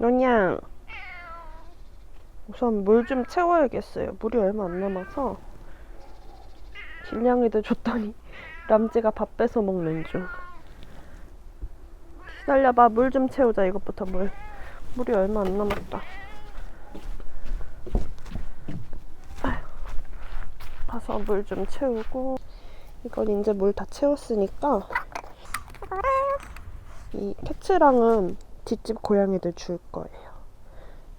노냥 우선 물 좀 채워야겠어요. 물이 얼마 안 남아서 길냥이들 줬더니 람지가 밥 뺏어 먹는 중. 기다려봐. 물 좀 채우자. 이것부터 물. 물이 얼마 안 남았다. 가서 물 좀 채우고 이건 이제 물 다 채웠으니까 이 캐츠랑은 뒷집 고양이들 줄 거예요.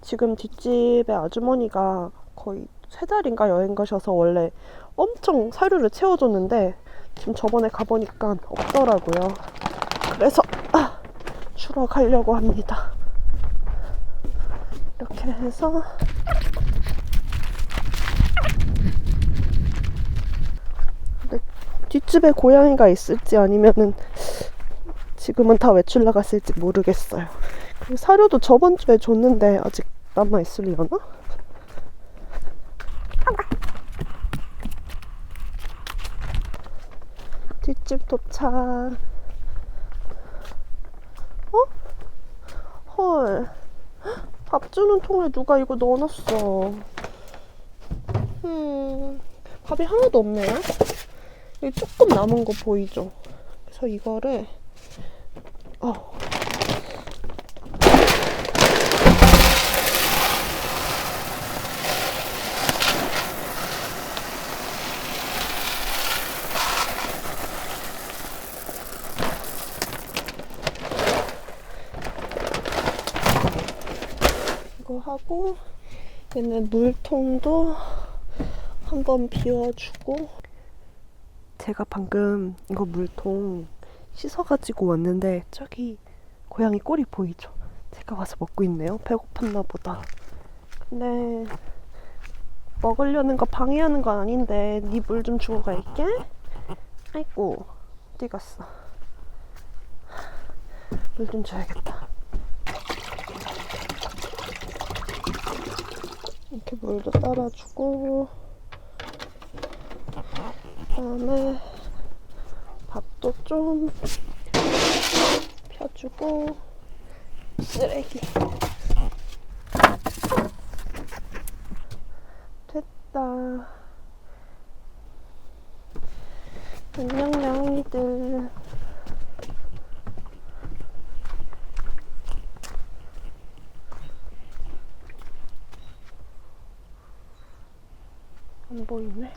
지금 뒷집에 아주머니가 거의 세 달인가 여행 가셔서 원래 엄청 사료를 채워줬는데 지금 저번에 가보니까 없더라고요. 그래서 아, 주러 가려고 합니다. 이렇게 해서 뒷집에 고양이가 있을지 아니면은 지금은 다 외출 나갔을지 모르겠어요. 그리고 사료도 저번 주에 줬는데 아직 남아 있으려나? 뒷집 도착. 어? 헐. 밥 주는 통에 누가 이거 넣어놨어. 음, 밥이 하나도 없네요. 여기 조금 남은 거 보이죠? 그래서 이거를 어. 이거 하고 얘는 물통도 한번 비워주고 제가 방금 이거 물통 씻어가지고 왔는데 저기 고양이 꼬리 보이죠? 제가 와서 먹고 있네요. 배고팠나 보다. 근데 먹으려는 거 방해하는 건 아닌데 네물좀 주고 갈게. 아이고 어디 갔어? 물 좀 줘야겠다. 이렇게 물도 따라주고 그다음에 밥도 좀 펴주고 쓰레기. 됐다. 안녕 양이들. 안 보이네